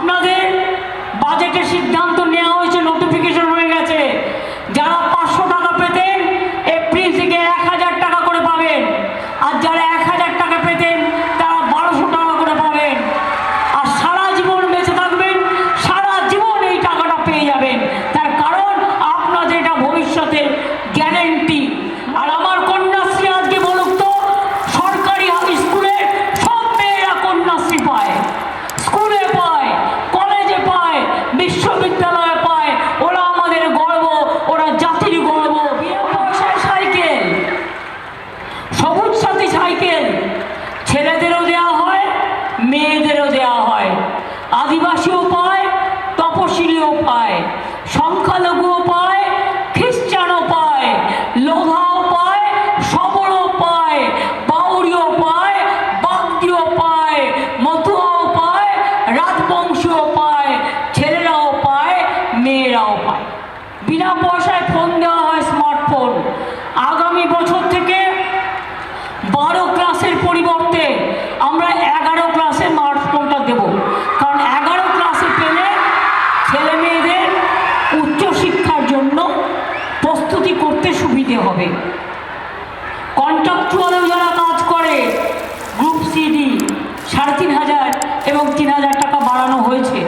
আপনাদের বাজেটের সিদ্ধান্ত ফোন দেওয়া হয় স্মার্টফোন আগামী বছর থেকে বারো ক্লাসের পরিবর্তে আমরা এগারো ক্লাসে স্মার্টফোনটা দেব। কারণ এগারো ক্লাসে পেলে ছেলে মেয়েদের উচ্চশিক্ষার জন্য প্রস্তুতি করতে সুবিধে হবে। কন্ট্রাকচুয়ালেও যারা কাজ করে গ্রুপ সিডি সাড়ে তিন হাজার এবং তিন হাজার টাকা বাড়ানো হয়েছে।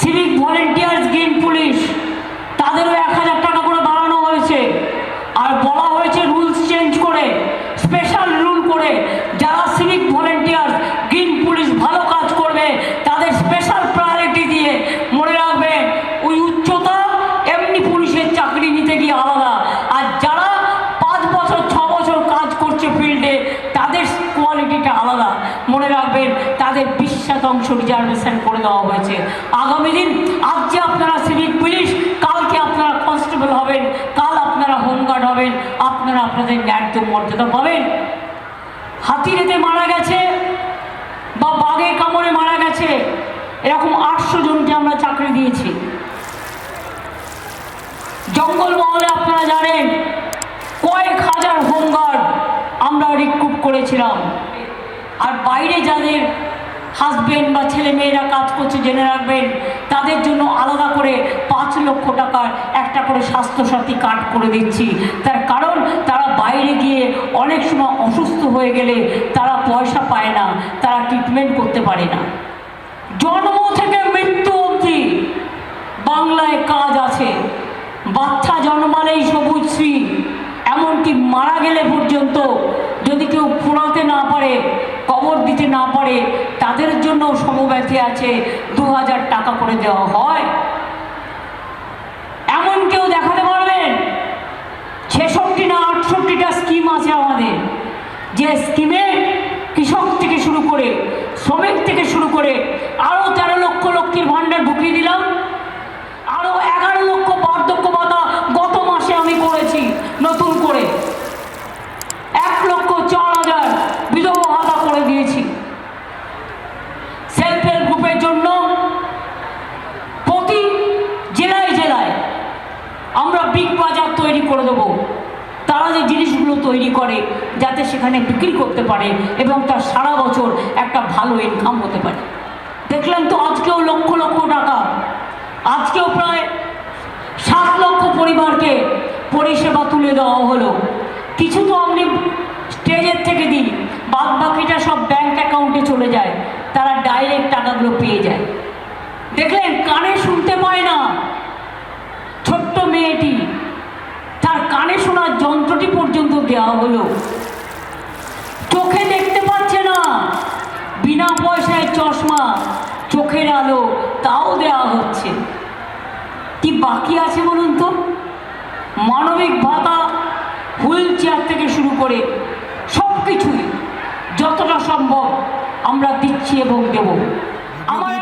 সিভিক ভলেন্টিয়ার্স গ্রিন পুলিশ তাদেরও এক হাজার টাকা করে বাড়ানো হয়েছে আর বলা হয়েছে রুলস চেঞ্জ করে স্পেশাল রুল করে যারা সিভিক ভলেন্টিয়ার্স গ্রিন পুলিশ ভালো কাজ করবে, তাদের স্পেশাল প্রায়োরিটি দিয়ে মনে রাখবেন, ওই উচ্চতা, এমনি পুলিশের চাকরি নিতে গিয়ে আলাদা। আর যারা পাঁচ বছর, ছ বছর কাজ করছে ফিল্ডে তাদের কোয়ালিটিটা আলাদা। মনে রাখবেন, তাদের বিশ শতাংশ রিজার্ভেশন করে দেওয়া হয়েছে। আগামী দিন আজ যে আপনারা সিভিক পুলিশ কালকে আপনারা কনস্টেবল হবেন, কাল আপনারা হোমগার্ড হবেন, আপনারা আপনাদের ন্যায্য মর্যাদা পাবেন। হাতিরেতে মারা গেছে বা বাঘে কামড়ে মারা গেছে, এরকম আটশো জনকে আমরা চাকরি দিয়েছি। জঙ্গলমহলে আপনারা জানেন, কয়েক হাজার হোমগার্ড আমরা রিক্রুট করেছিলাম। আর বাইরে যাদের হাজবেন্ড বা ছেলে মেয়েরা কাজ করছে, জেনে রাখবেন, তাদের জন্য আলাদা করে পাঁচ লক্ষ টাকার একটা করে স্বাস্থ্যসাথী কার্ড করে দিচ্ছি। তার কারণ, তারা বাইরে গিয়ে অনেক সময় হয়ে গেলে তারা পয়সা পায় না, তারা ট্রিটমেন্ট করতে পারে না। জন্ম থেকে মৃত্যু অবধি বাংলায় কাজ আছে। বাচ্চা জন্মালেই সবুজ শ্রী, এমনকি মারা গেলে পর্যন্ত যদি কেউ পোড়াতে না পারে, কবর দিতে না পারে, তাদের জন্য সমব্যথী আছে দু হাজার টাকা করে দেওয়া হয় এমন কেউ দেখাতে পারবেন ছেষট্টি না আটষট্টিটা স্কিম আছে আমাদের যে স্কিমে কৃষক থেকে শুরু করে, শ্রমিক থেকে শুরু করে আরও তেরো লক্ষ লক্ষীর ভাণ্ডার ঢুকিয়ে দিলাম। আরও এগারো লক্ষ বার্ধক্য ভাতা গত মাসে আমি করেছি, নতুন করে। এক লক্ষ চার হাজার বিধবা ভাতা করে দিয়েছি। সেলফ হেল্প গ্রুপের জন্য প্রতি জেলায় জেলায় আমরা বিগ বাজার তৈরি করে দেবো। তারা যে জিনিসগুলো তৈরি করে যাতে সেখানে বিক্রি করতে পারে এবং তার সারা বছর একটা ভালো ইনকাম হতে পারে। দেখলেন তো আজকেও লক্ষ লক্ষ টাকা। আজকেও প্রায় সাত লক্ষ পরিবারকে পরিষেবা তুলে দেওয়া হলো। কিছু তো আপনি স্টেজের থেকে দিন বাদ বাকিটা সব ব্যাংক অ্যাকাউন্টে চলে যায়, তারা ডাইরেক্ট টাকাগুলো পেয়ে যায় দেখলেন কানে শুনতে পায় না ছোট্ট মেয়েটি তার কানে শোনার যন্ত্রটি পর্যন্ত দেওয়া হলো। চোখে দেখতে পাচ্ছে না। বিনা পয়সায় চশমা চোখের আলো তাও দেওয়া হচ্ছে। কি বাকি আছে বলুন তো? মানবিক ভাতা, হুইল চেয়ার থেকে শুরু করে সব কিছুই যতটা সম্ভব আমরা দিচ্ছি এবং দেব।